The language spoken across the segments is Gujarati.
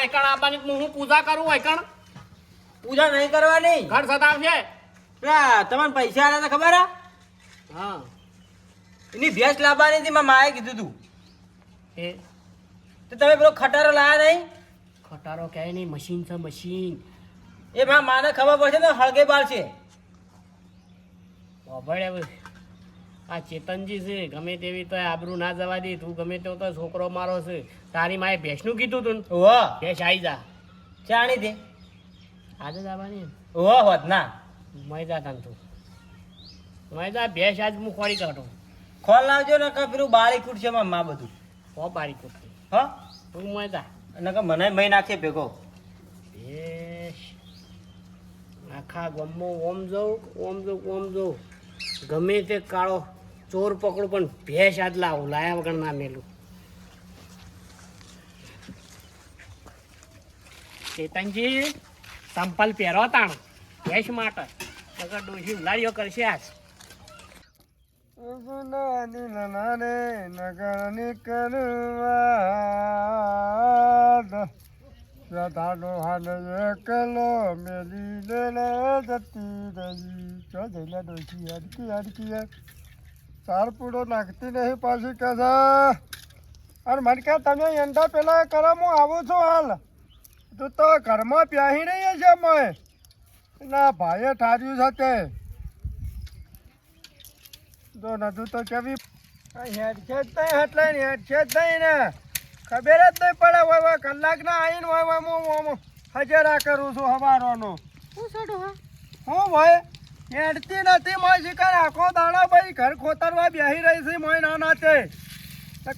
વૈકણ આપવાની હું હું પૂજા કરું વૈકણ? પૂજા નહીં કરવાની? ઘર સતાવશે પેલા તમને પૈસા આવ્યા હતા ખબર હે? હા. એની ભેંસ લાવવાની હતી માએ કીધું તું. એ તો તમે પેલો ખટારો લાયા નહીં? ખટારો ક્યાંય નહીં મશીન છે મશીન. એ મા માને ખબર પડશે ને હળગે બાર છે. હવે. આ ચેતનજી છે ગમે તેવી તો આબરૂ ના જવા દે તું ગમે તેવો તો છોકરો મારો છે. તારી માએ ભેંસનું કીધું તું ઓ ભેંસ આવી જા. ચાણી દે. આજે જવાની ઓ હોત ના. મય તન તું. મય ભેંસ આજ હું ખોરી કાઢું. ખોલ લાવજો ને કે પેલું બાળી મારા મા બધું. હો બારી કુટતી હ? તું મય અને નકર મને મહી નાખે ભેગો. ભેંસ. આખા ગમો ઓમ જવું ઓમ જવું ઓમ જવું ગમે તે કાળો ચોર પકડું પણ ભેંસ આજ લાવું લાયા વગર ના મેલું. ચેતનજી, સંપલ પહેરો તાણ કેશ માટે નકર ડોશી ઉલાડીઓ કરશે આજ. એકલો મેલી લે જતી રહી. ચો જઈને ડોશી અડકી અડકી ચાર પૂડો નાખતી નહીં પાછી કે છે. અને મને કહે, તમે એંડા પેલા કરો હું આવું છું હાલ. તું તો ઘરમાં પ્યાહી નહીં છે મેં ના ભાઈએ ઠાર્યું છે તે. જો નતું તો કેવી હેડ છે નહીં એટલે હેડ છે નહીં ને. ખબર જ નહીં પડે હોય હોય કલાક ના આવીને હોય હોય હું હજેરા કરું છું હવારોનો. હું ભાઈ હેડતી નથી મોય શિકાર આખો દાડો ભાઈ ઘર ખોતરવા બેહી રહી છે મોય નાના તે.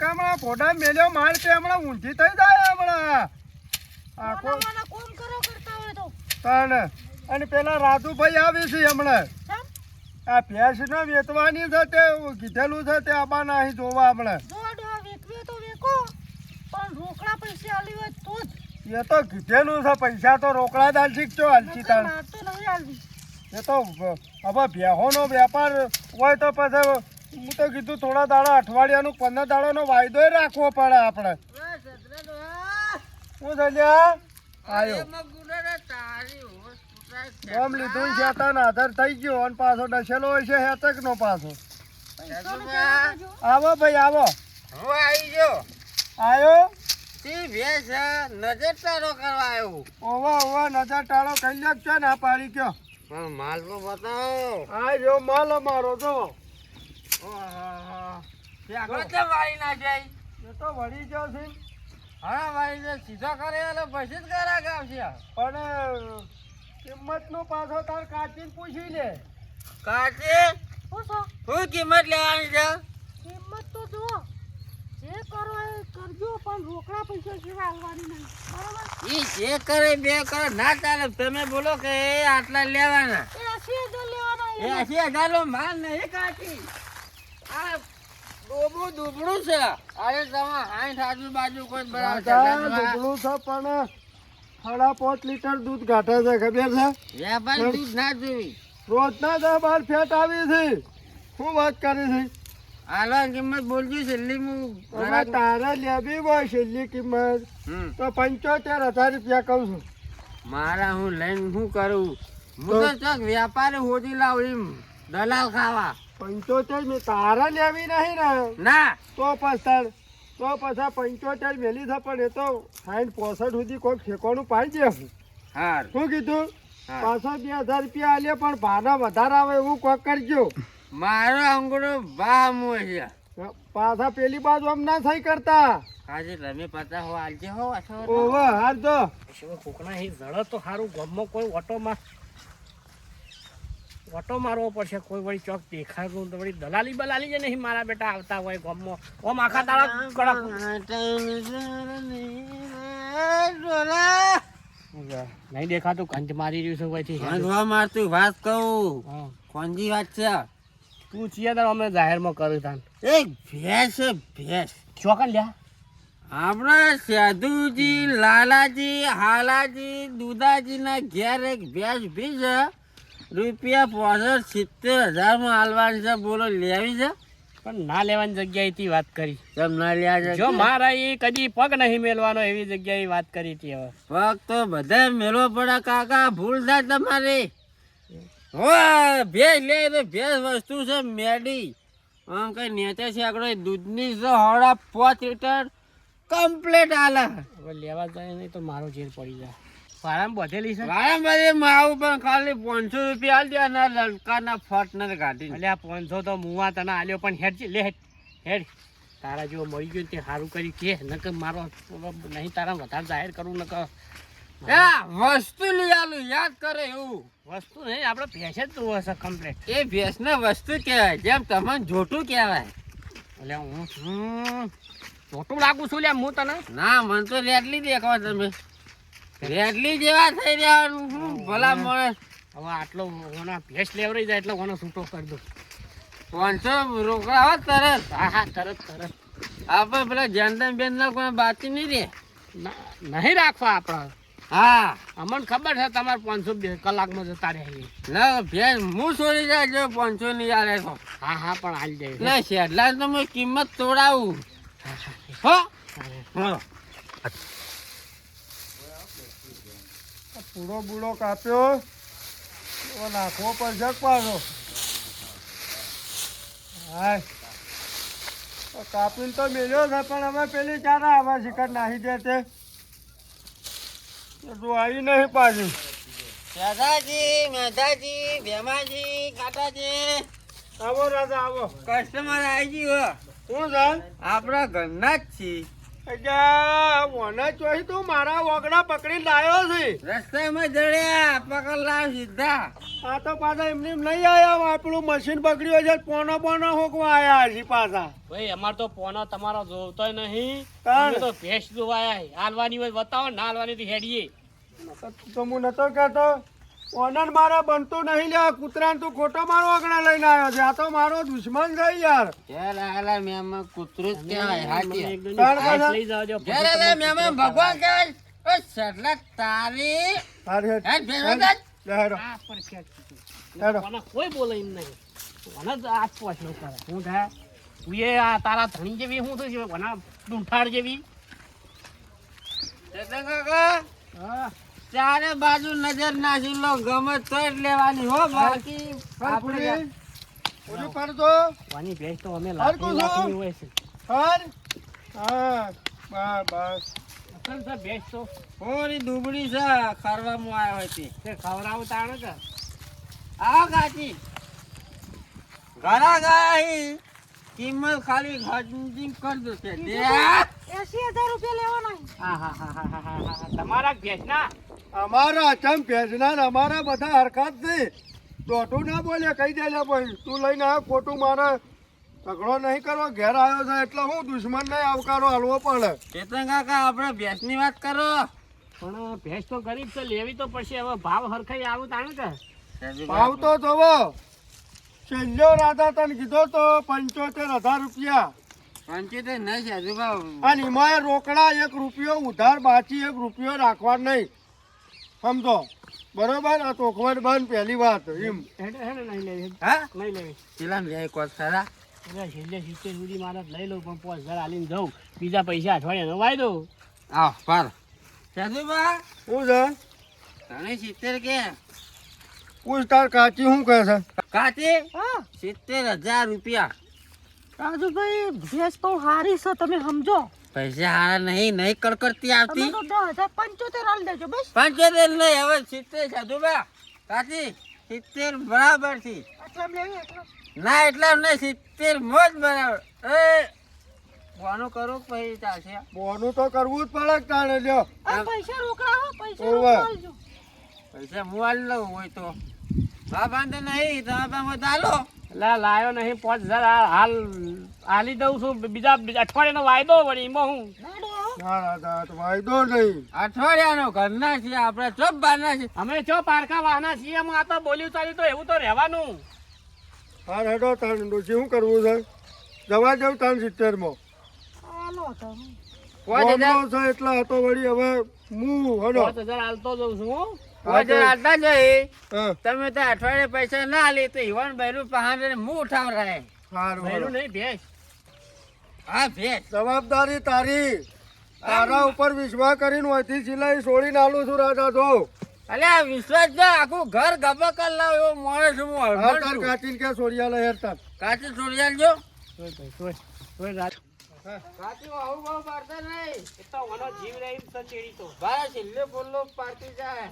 કામ હમણાં ફોટા મેલ્યો માર તે હમણાં ઊંધી થઈ જાય હમણાં. આખો તાને અને પેલા રાજુભાઈ આવી છે હમણાં. આ ભેંસ ને વેચવાની છે તે કીધેલું છે તે આબાના અહીં જોવા હમણાં. એ તો કીધેલું છે પૈસા તો રોકડા શીખજો હાલશી તાણ? એ તો હવે ભેહોનો વેપાર હોય તો પછી હું તો કીધું થોડા દાડા અઠવાડિયાનું પંદર દાડાનો વાયદો રાખવો પડે આપણે. શું આવ્યો ગમ લીધું છે તાન આધાર થઈ ગયો અને પાછો ડસેલો હોય છે હેતક નો પાછો આવો ભાઈ આવો. હું આવી ગયો. આવ્યો તી ભેંસ નજર ટાળો કરવા આવ્યો ઓવા ઓવા નજર ટાળો કઈ લ્યો છે ને આ પાડી કયો પણ માલ તો બતાવો. આ જો માલ અમારો જો. ગોતે વાળી ના જાય. એ તો વળી ગયો છે. હા ભાઈ સીધા સીધો કરે એટલે પછી જ કરા આવશે છે પણ કિંમતનું પાછો તાર કાચીને પૂછી લે. કાચે? શું કિંમત લેવાની છે? કિંમત તો જુઓ. જે કરો એ કરજો પણ રોકડા પૈસા સિવાય આવવાની નહીં. બરાબર? ઈ જે કરે બે કરે. ના ચાલે. તમે બોલો કે એ આટલા લેવાના. એ એસી હજાર લેવાના એ એ હજાર નો માલ નહીં કાચી. આ ડોબું દુબળું છે. અરે તમે હાઈઠ આજુબાજુ કોઈ બરાબર રાજા દુબળું છે પણ સાડા પાંચ લીટર દૂધ કાઢે છે ખબર છે? વેપારી દૂધ ના જોવી બાર ફેટ આવી છે. શું વાત કરી છે? હાલો કિંમત બોલજો છેલ્લી હું તારે લેવી હોય છેલ્લી કિંમત. તો પંચોતેર હજાર રૂપિયા કહું છું. મારા હું લઈને શું કરું? હું તો વેપારી હોદી લાવું એમ. દલાલ ખાવા. પંચોતેર મેં તારા લેવી નહીં ને. ના. તો પછી તો પછી પંચોતેર મેલી છે પણ એ તો સાઠ પોસઠ સુધી કોઈ ઠેકોનું પાડી દે હાર. શું કીધું? હા. પાછો બે હજાર રૂપિયા આલે પણ ભાડા વધારે આવે એવું કોક કરજો. મારો અંગૂઠો ભા મો છે. પાછા પેલી બાજુ આમ ના થઈ કરતા. આજે તમે પાછા હો આલજે હો ઓહો હાર તો શું કોકના અહીં જળ તો સારું ગામમાં કોઈ ઓટો માર ઓટો મારવો પડશે કોઈ વળી ચોક દેખાતું તો વળી દલાલી બલાલી જ નહીં મારા બેટા આવતા હોય ગામમાં. ઓમ આખા દાડા કડક નહીં દેખાતું કંચ મારી રહ્યું છે પછી વાંધવા મારતું વાત કહું. હા. વાત છે? તું છીએ તાર અમે જાહેરમાં કરું તાન. એ ભેંસ ભેંસ. ચોકન લ્યા. આપણા સાધુજી લાલાજી હાલાજી દુદાજીના ઘેર એક ભેંસ ભી છે રૂપિયા પાંચસો સિત્તેર હજારમાં હાલવાની છે બોલો લેવી છે? પણ ના લેવાની જગ્યાએથી વાત કરી. કેમ ના લેવા જો મારા એ કદી પગ નહીં મેલવાનો એવી જગ્યાએ વાત કરી હતી હવે. પગ તો બધા મેળવો પડે કાકા ભૂલ થાય તમારી. હોય ભેજ લે તો ભેજ વસ્તુ છે મેડી. આમ કઈ નેચે છે આપણે દૂધની છે હળા પાંચ લીટર કમ્પ્લેટ આલા. હવે લેવા જાય નહીં તો મારો ઝેર પડી જાય. ભાડામાં બધેલી છે? વારંવાર માવું પણ ખાલી પાંચસો રૂપિયા આલ દે અને લલકાના ફટ ને કાઢી એટલે આ પાંચસો તો મુવા તને આલ્યો પણ હેડ લે હેડ. હેડ. તારા જેવો મળી ગયો તે સારું કરી કે નકર મારો નહીં તારા વધારે જાહેર કરું નકર. વસ્તુ લઈ આલું યાદ કરે એવું. વસ્તુ નહીં આપણે ભેંસ જ જોવે છે કમ્પ્લેટ એ ભેંસ ને વસ્તુ કહેવાય જેમ તમને જોટું કહેવાય. એટલે હું મોટું લાગુ છું લે હું તને? ના મને તો રેડલી દેખાવ તમે. રેડલી જેવા થઈ રહ્યા હું ભલા માણસ હવે આટલો ઓના ભેસ લેવરાઈ જાય એટલે ઓનો છૂટો કરી દો પાંચસો રોકડા હોત તરત. હા હા તરત તરત. આપણે પેલા જનધન બેન ના કોઈ બાકી નહીં રે નહીં રાખવા આપણા. હા. અમને ખબર છે તમારે પાંચસો બે કલાકમાં જતા રહે. ના ભેસ હું છોડી જાય જો પાંચસો ની આલે તો. હા હા પણ હાલ જાય ના શેડલા તો મેં કિંમત તોડાવું. હો. હા. પૂરો બૂળો કાપ્યો. તો નાખવો પર જગપાડો હા કાપીને તો મેળ્યો છે પણ અમે પેલી ક્યારે આવા શિકાર નાહી દે તે? તું આવી નહીં પાછી. દાદાજી મેધાજી ભેમાજી કાટાજી આવો રાજા આવો. કસ્ટમર આવી ગયો. શું સર આપણા ઘરના જ છીએ. મને ચોઈ તું મારા વગડા પકડી લાવ્યો છે. રસ્તામાં જડ્યા પકડ લાવ સીધા. આ તો પાછા એમને એમ નહીં આવ્યા આપણું મશીન પકડ્યું છે પોનો પોનો હોકવા આયા હજી પાછા. ભાઈ અમાર તો પોનો તમારો જોવતોય નહીં. અમે તો ભેંસ જોવાયા હાલવાની હોય બતાવો ના હાલવાની તો હેડીએ. તો હું નતો કહેતો. ઓનર મારા બનતું નહીં લે કૂતરાને તું ખોટો મારો આગળ લઈને આવ્યો છે. આ તો મારો દુશ્મન છે યાર. આલા મેમાં કૂતરું જ કહેવાય. હાજી. લઈ જાઓ જો ઘેર આલા મેમાં ભગવાન કહેવાય. ઓ તારી. કોઈ બોલે એમ નહીં. મને જ આ પોછડું કરે. હું થાય તું એ આ તારા ધણી જેવી હું થયું કોના ડૂંઠાડ જેવી. કાકા? હા. ચારે બાજુ નજર નાખી લો ગમે તો જ લેવાની હો બાકી આપણે પૂરી. પૂરી પડતો વાની ભેંસ તો અમે હરખું લાખની હોય છે. હર હા બસ બસ. અસલ છે ભેંસ તો. હોરી દુબળી છે ખરવામાં આવ્યો હતી તે. ખવડાવું તાણે કે? આ કાચી ઘરા ગાઈ કિંમત ખાલી ખર્ચી કરી દો છે દે એસી હજાર રૂપિયા લેવાના હા હા હા હા હા હા હા. તમારા ભેંસના અમારા ભેજના અમારા બધા હરકત છે દોઢું ના બોલે કહી દે લે ભાઈ. તું લઈને આવ ખોટું મારે ઝઘડો નહીં કરવો ઘેર આવ્યો છે એટલે હું દુશ્મન નહીં આવકારો હાલવો પડે. ચેતન કાકા આપણે ભેંસની વાત કરો. પણ ભેંસ તો ગરીબ છે લેવી તો પડશે. હવે ભાવ હરખાઈ આવું તાણે કે? ભાવ તો જોવો. છેલ્લો રાધા તને કીધો તો પંચોતેર હજાર રૂપિયા. પંચોતેર નહીં હજુ ભાવ અને એમાં રોકડા એક રૂપિયો ઉધાર બાકી એક રૂપિયો રાખવા નહીં. સમજો? બરોબર? આ તોખવટ બંધ પહેલી વાત એમ. હા? નહીં લેવી. પેલા બે કોત ખરા. એટલે છેલ્લે સિત્તેર સુધી મારે લઈ લઉં પણ પાંચ હજાર હાલીને જાઉં. બીજા પૈસા અઠવાડિયાનો વાયદો આવ પાર. સાધુબા શું છે? તને સિત્તેર કે? પૂછ તાર કાચી શું કહે છે? કાચી? હા. સિત્તેર હજાર રૂપિયા. રાજુભાઈ ભેંસ બહુ સારી છે તમે સમજો. પૈસા હારા નહીં નહીં કડકડતી આવતી. તમે તો દસ હજાર પંચોતેર હાલ દેજો બસ. પંચોતેર નહીં હવે સિત્તેર સાધુબા કાચી સિત્તેર બરાબર છે. આટલા લેવી એટલા ના એટલા નહીં સિત્તેર મોજ બરાબર. એ બોનું કરું પછી ચાલશે? બોનું તો કરવું જ પડે તાણે લ્યો. આ પૈસા રોકડા પૈસા. રોકડા પૈસા હું આલી લઉં હોય તો. હા વાંધો નહીં તમે પાસે ચાલો એટલે લાયો નહીં પાંચ હજાર હાલ હાલ હાલી દઉં છું. બીજા અઠવાડિયાનો વાયદો વળી એમાં હું નાડો હો. ના રાધા તો વાયદો નહીં. અઠવાડિયાનો ઘરના છીએ આપણે ચોપ બારના છીએ. અમે ચો પારખા વાહના છીએ એમ આ તો બોલ્યું ચાલ્યું તો એવું તો રહેવાનું. હા હેડો તાણ ડોશી શું કરવું છે? જવા જવું તાણ સિત્તેરમાં. પાંચ હજાર એટલે હતો વળી હવે હું હેડો. પાંચ હજાર હાલતો જઉં છું હું. તમે તો અઠવાડિયે પૈસા ના લે તો ઈવાન બહેરું પહાડે મું ઉઠાવ રહે. ભેરું નહીં ભેસ. હા ભેસ. જવાબદારી તારી. તારા ઉપર વિશ્વાસ કરીને હોયથી સિલાઈ છોડીને આલું છું રાજા જો. અલે આ વિશ્વાસ જો આખું ઘર ગબા કર લાવ એવો માણસ હું હા છું. કાચીને કે છોડિયા લે હેરતા કાચી છોડિયા જો. તોય તોય તોય તોય કાચી આવું બહુ પાડતા નહીં. એ તો ઓનો જીવ રહી છે ચેડી તો. ભાઈ છેલ્લે બોલો પાર્ટી જાય.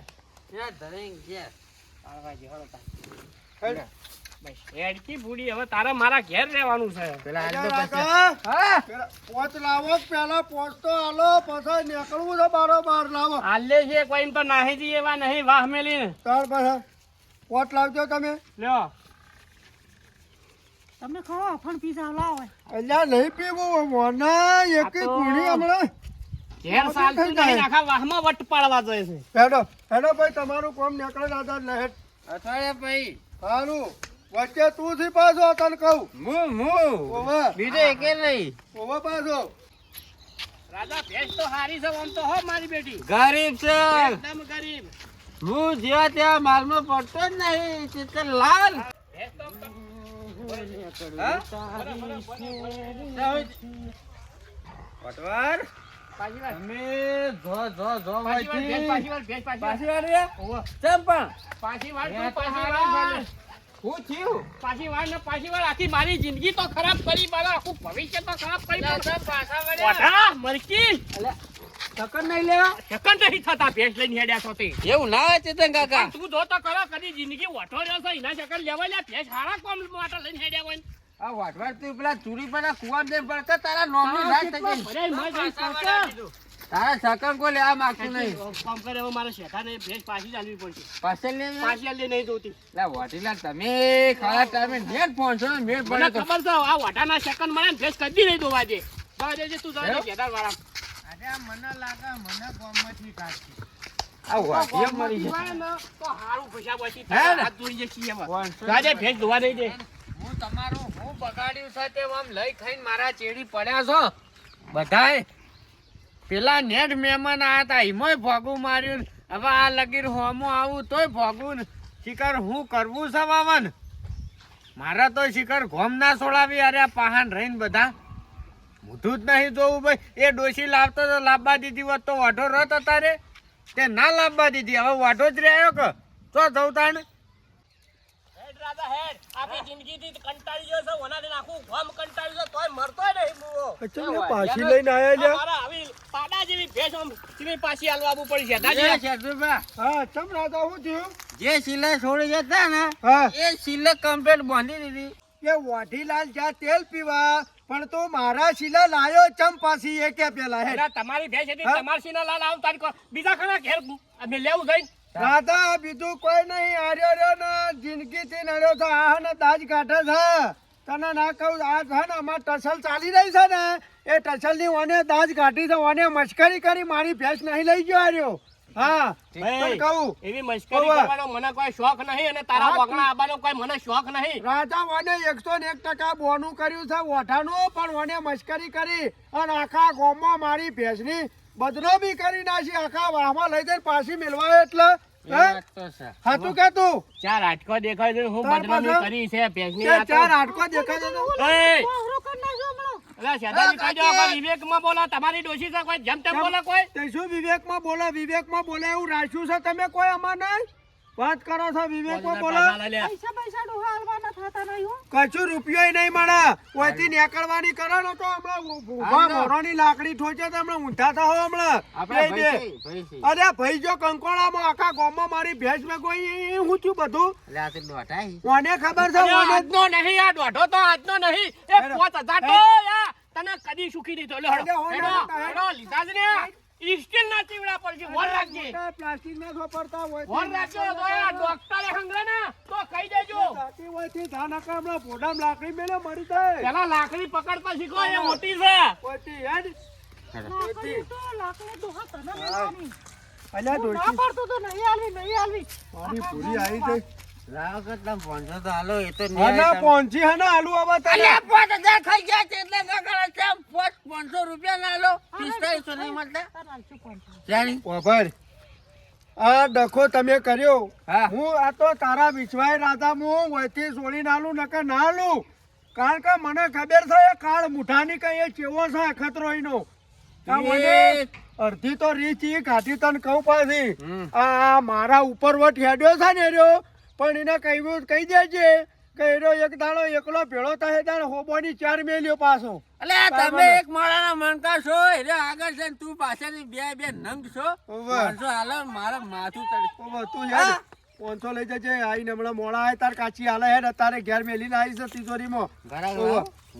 હેડકી બુડી હવે તારે મારા ઘેર રહેવાનું છે. પેલા તો હા? પોચ લાવો પેલા પોચ તો આલો પછી નીકળવું છે બારો બાર લાવો. હાલે છે કોઈ તો નાહી જી એવા નહીં વાહ મેલી તાર પાસે પોચ લાવજો તમે. લ્યો. તમને ખરો પણ પીઝા લાવો. એટલે નહીં પીવું મોના એક હમણાં. ઘેર સાલતું નહીં આખા વાહમાં વટ પાડવા જોઈએ છે. હેડો હેડો ભાઈ તમારું કોમ નીકળે રાજા લહેટ અથાડે ભાઈ. સારું વચ્ચે તું થી પાછો તને કહું. હું હું? ઓવા. બીજો એકે નહીં. ઓવા પાછો. રાજા ભેંસ તો હારી છે આમ તો હો મારી બેટી. ગરીબ છે. એકદમ ગરીબ. હું જ્યાં ત્યાં માલમાં પડતો જ નહીં ચિત્ર લાલ. પટવાર તમે જો જો જો પાછી વાર ભેંસ, પાછી વાર ભેંસ, પાછી વાર. પાછી વાર રે ચમ પણ પાછી વાર પાછી વાર. હું થયું પાછી વાર ને પાછી વાર આખી મારી જિંદગી તો ખરાબ કરી મારા આખું ભવિષ્ય તો ખરાબ કરી લા, મારું. ચમ પાછા વળ્યા? મરકી ટક્કર નહીં લેવા સેકન્ડ નહીં થતા ભેંસ લઈને હેડ્યા છો તે. એવું ના હોય ચેતન કાકા તું જો તો કરો કદી જિંદગી ઓઠો રહ્યો છે એના સેકન્ડ લેવા લે ભેંસ હારા કોમ માટે લઈને હેડ્યા હોય ને. આ વાટવાટ તું પેલા ચૂરી પર કુવા દે પડતા તારા નોમની રાત થઈ ગઈ. અરે. તારા સકન કોઈ લેવા માંગતું નહીં. કામ કરે હવે મારે શેઠાને ભેંસ પાછી ચાલવી પડશે. પાછળ લે? પાછી નહીં જોતી. લા વાટીલા તમે ખરા ટાઈમે નેટ પહોંચો મેળ પડે તો. ખબર છે આ વાટાના સેકન્ડ મને ભેંસ કદી નહીં દોવા દે. જવા દેજે તું જવા દે? કેદાર વાળા. ને ને? પાંચસો જવા દે ભેંસ ધોવા નહીં દે. હું તમારું બગાડ્યું છે તે આમ લઈ ખાઈને મારા ચેડી પડ્યા છો. બધાય, પેલા નેટ મહેમાન આયા હતા એમાંય ભોગું માર્યું. હવે આ લગીર હોમો આવું, તોય ભોગું. શિકાર હું કરવું છે વાવન? મારા તો શિકાર ગોમ ના છોડાવી અરે આ પહાણ રહીને બધા. મોઢું જ નહીં જોવું ભાઈ. એ ડોશી લાવતો તો લાંબા દીધી હોત તો વાઢો રત તારે તે ના લાંબા દીધી, હવે વાઢો જ રહ્યો કે? તો જવતાણ? રાજા હેડ. આખી જિંદગીથી કંટાળી ગયો છે આખું ગામ કંટાળી ગયો તોય મરતોય નહીં મુવો. અચ્છા મેં પાછી લઈને આયા લ્યા? મારા આવી પાડા જેવી ભેંસ આમ સીધી પાછી આલવા આવવું પડી છે. દાદી શેઠુભા, હા ચમ રાજા હું થયું? જે સિલાઈ છોડી જતા ને એ સિલાઈ કમ્પ્લીટ બાંધી દીધી. કે વાઢીલાલ જા તેલ પીવા પણ તું મારા શીલા લાયો ચમ પાછી એ કે પેલા હે તમારી ભેંસ હતી? તમારી શીલા લાલ આવું તારી કો- બીજા ખરા ઘેર લેવું જઈ રાધા બીજું કોઈ નહીં. આર્યો રહ્યો ને જિંદગી થી નડ્યો છે. આ ને દાજ કાઢે છે. તને ના કહું આ છે ને અમાર ટસલ ચાલી રહી છે ને. એ ટસલની ઓને દાજ કાઢી છે. ઓને મશ્કરી કરી મારી ભેંસ નહીં લઈ ગયો આર્યો. હા કહું. એવી. કરવાનો મને કોઈ શોખ નહીં અને તારા વગણા આવવાનો કોઈ મને શોખ નહીં. રાજા ઓને એકસો ને એક ટકા બોનું કર્યું છે. ઓઠાનું પણ ઓને મશ્કરી કરી અને આખા ગામમાં મારી ભેંસની બદનામી કરી નાખી આખા વાહમાં લઈ જઈને પાછી મેળવાય એટલે એ હે? વાત તો છે. હાચું કે તું? ચાર આટકો દેખાય છે હું બદનામી કરી છે તો- ચાર હાડકો દેખાય છે. કોઈ વિવેકમાં બોલો તમારી ડોશી છે જેમ તેમ કેમ? બોલે કોઈ? તે વિવેકમાં બોલે? વિવેકમાં બોલે એવું રાખ્યું છે? તમે કોઈ અમાર નહીં? વાત કરો છો વિવેક બોલો. પૈસા પૈસા હાલવાના થતા નહીં હો. કશું રૂપિયો નહીં મળે. કોઈથી નીકળવાની કરો ને તો હમણાં ઊભા મોરોની લાકડી ઠોચે તો હમણાં ઊંધા થાઓ હમણાં. આપણે બે બે. ભાઈ ભાઈ અરે ભાઈ જો કંકોડામાં આખા ગોમમાં મારી ભેંસ મેં કોઈ હું છું બધું. કોને ખબર છે આજનો નહીં આ દોઢો તો આજનો નહીં. એ હેડો. પાંચ હજાર તો તને કદી સુખી દીધો લે. હેડો, લીધા જ ને. સ્ટીલ ના ચીવડા પડશે. વોર રાખજે. પ્લાસ્ટિક ના વાપરતા હોય વોર રાખજો. તો આ ડોક્ટરે હંગરે ના તો કહી દેજો. જાતી હોય ધ્યાન રાખો, હમણાં ભોડામ લાકડી મેલે મરી જાય. પેલા લાકડી પકડતા શીખો એ મોટી છે. કોઈથી હેડ. લાકડી તો લાકડી ડોહા તને મેળવાની. અલ્યા હું ના પડતો તો નહીં આલવી નહીં આલવી મારી પૂરી આવી ગઈ. એ. આ ડખો તમે કર્યો. હું. આ તો તારા વિશ્વાય રાધા હું વહીથી છોડીને નાલું નકર ના આલું. કારણ કે મને ખબર છે એ કાળ મુઠાની કઈ એ ચેવો છે અખતરો એનો. એ. અડધી તો રીચ ઈ કાઢી તને કહું પાછી. આ મારા ઉપર વટ હેડ્યો છે ને એર્યો. પણ એને કહ્યું કહી દેજે કે એનો એક દાડો એકલો ભેળો થાય તારે હોબોની ચાર મેલ્યો પાછો. એટલે તમે એક માળાના માનતા છો એટલે આગળ છે તું પાછળની બે બે નંગ છો. માણસો પાંચસો મારા માથું ચડે. તું યાર પાંચસો લઈ જજે. આઈ હમણાં મોડા આય તાર કાચી હાલે હેડ. તારે ઘેર મેલીને આવી છે તિજોરીમાં. ઘરાક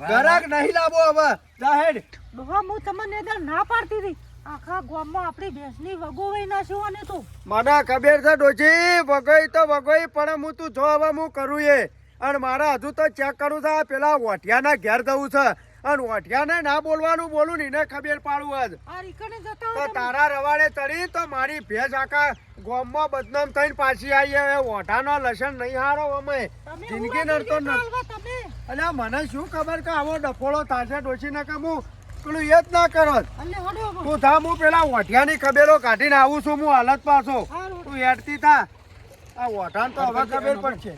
ગરાક નહીં લાવો હવે. જા હેડ. હું તમને ના પાડતી હતી. આખા ગામમાં આપણી ભેંસની વગોવાઈ નાખ્યું અને તો. મને ખબર છે ડોશી વગોઈ તો વગોઈ પણ હું તું જો હવે હું કરું એ. અને મારે હજુ તો ચેક કરું છે પેલા વઢિયાના ઘેર જવું છે. અને ના બોલવાનું બોલું ને એને ખબર પાડું જ તો તારા રવાડે ચડી તો મારી ભેંસ આખા ગામમાં બદનામ થઈને પાછી આવી હવે ઓઢાનો લસણ નહીં હારો અમે. જિંદગી નડતો કરી ન ચાલવા અલ્યા મને શું ખબર કે આવો ડફોળો થાશે ડોશી ને કે હું પેલું એ જ ના કરો તું થા હું પેલા ઓઢિયાની ખબેરો કાઢીને આવું છું હું હાલત પાછો. તું હેડતી થા. આ ઓઢાન તો હવે ખબર પડશે.